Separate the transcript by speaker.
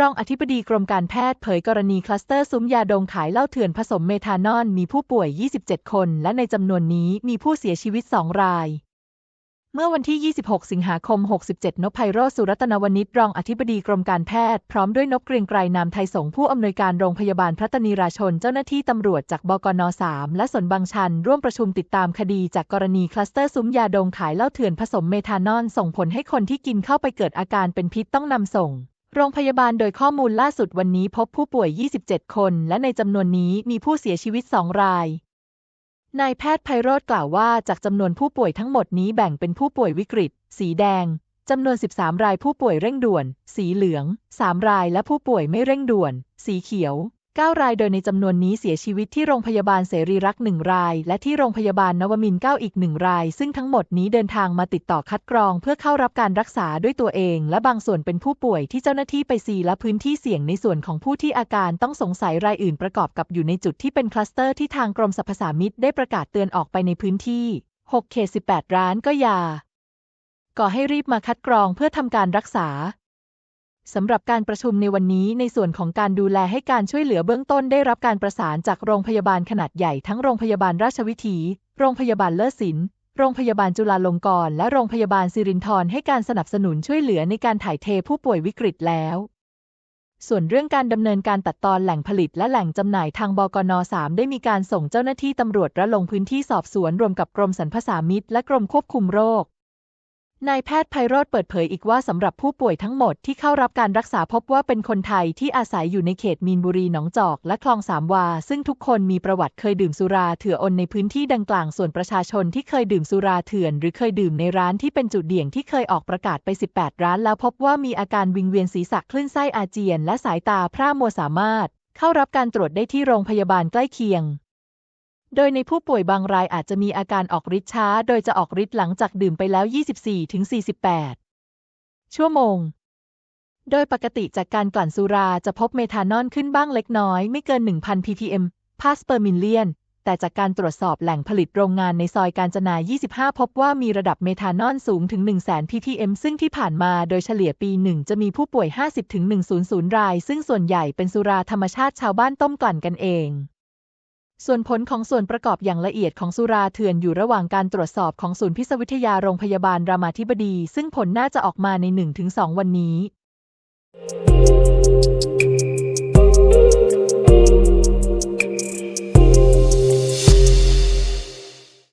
Speaker 1: รองอธิบดีกรมการแพทย์เผยกรณีคลัสเตอร์ซุ้มยาดองขายเหล้าเถื่อนผสมเมทานอลมีผู้ป่วย 27 คน และในจำนวนนี้มีผู้เสียชีวิต 2 ราย เมื่อวันที่ 26 สิงหาคม 67 นพไพโรสุรัตนวณิชรองอธิบดีกรมการแพทย์ พร้อมด้วยนพเกรียงไกรนามไทยสงผู้อำนวยการโรงพยาบาลพระตนีราชน เจ้าหน้าที่ตำรวจจากบกน 3 และสนบางชัน ร่วมประชุมติดตามคดีจากกรณีคลัสเตอร์ซุ้มยาดองขายเหล้าเถื่อนผสมเมทานอลส่งผลให้คนที่กินเข้าไปเกิดอาการเป็นพิษต้องนำส่ง โรงพยาบาลโดยข้อมูลล่าสุดวันนี้พบผู้ป่วย 27 คน และในจำนวนนี้มีผู้เสียชีวิต 2 ราย นายแพทย์ไพโรธกล่าวว่าจากจำนวนผู้ป่วยทั้งหมดนี้แบ่งเป็นผู้ป่วยวิกฤต สีแดงจำนวน 13 รายผู้ป่วยเร่งด่วน สีเหลือง 3 รายและผู้ป่วยไม่เร่งด่วน สีเขียว 9 ราย โดยในจำนวนนี้เสียชีวิตที่โรงพยาบาลเสรีรักษ์1ราย และที่โรงพยาบาลนวมินทร์9อีก 1 ราย ซึ่งทั้งหมดนี้เดินทางมาติดต่อคัดกรอง เพื่อเข้ารับการรักษาด้วยตัวเอง และบางส่วนเป็นผู้ป่วยที่เจ้าหน้าที่ไปซีและพื้นที่เสี่ยงในส่วนของผู้ที่อาการต้องสงสัยรายอื่นประกอบกับอยู่ในจุดที่เป็นคลัสเตอร์ที่ทางกรมสรรพสามิตได้ประกาศเตือนออกไปในพื้นที่6เขต18 ร้านก็ยาก่อให้รีบมาคัดกรองเพื่อทำการรักษา สำหรับการประชุมในวันนี้ในส่วนของการดูแลให้การช่วยเหลือเบื้องต้นได้รับการประสานจากโรงพยาบาลขนาดใหญ่ทั้งโรงพยาบาลราชวิถี โรงพยาบาลเลิศศิลป์โรงพยาบาลจุฬาลงกรณ์และโรงพยาบาลสิรินธรให้การสนับสนุนช่วยเหลือในการถ่ายเทผู้ป่วยวิกฤตแล้ว ส่วนเรื่องการดำเนินการตัดตอนแหล่งผลิตและแหล่งจำหน่ายทางบกน 3 ได้มีการส่งเจ้าหน้าที่ตำรวจระลงพื้นที่สอบสวนรวมกับกรมสรรพสามิตและกรมควบคุมโรค นายแพทย์ไพโรธเปิดเผยอีกว่าสำหรับผู้ป่วยทั้งหมดที่เข้ารับการรักษาพบว่าเป็นคนไทยที่อาศัยอยู่ในเขตมีนบุรีหนองจอก และคลองสามวา ซึ่งทุกคนมีประวัติเคยดื่มสุราเถื่อนในพื้นที่ดังกล่าวส่วนประชาชนที่เคยดื่มสุราเถื่อน หรือเคยดื่มในร้านที่เป็นจุดเดี่ยงที่เคยออกประกาศไป 18 ร้าน แล้วพบว่ามีอาการวิงเวียนศีรษะคลื่นไส้อาเจียน และสายตาพร่ามัวสามารถ เข้ารับการตรวจได้ที่โรงพยาบาลใกล้เคียง โดยในผู้ป่วยบางรายอาจจะมีอาการออกฤทธิ์ช้า โดยจะออกฤทธิ์หลังจากดื่มไปแล้ว 24-48 ชั่วโมง โดยปกติจากการกลั่นสุราจะพบเมทานอลขึ้นบ้างเล็กน้อย ไม่เกิน 1,000 ppm พาสเปอร์มิลเลียน แต่จากการตรวจสอบแหล่งผลิตโรงงานในซอยการจนา 25 พบว่ามีระดับเมทานอลสูงถึง 100,000 ppm ซึ่งที่ผ่านมาโดยเฉลี่ยปีหนึ่งจะมีผู้ป่วย 50-100 ราย ซึ่งส่วนใหญ่เป็นสุราธรรมชาติชาวบ้านต้มกลั่นกันเอง ส่วนผลของส่วนประกอบอย่างละเอียดของสุราเถื่อนอยู่ระหว่างการตรวจสอบของศูนย์พิษวิทยาโรงพยาบาลรามาธิบดี ซึ่งผลน่าจะออกมาใน 1-2 วันนี้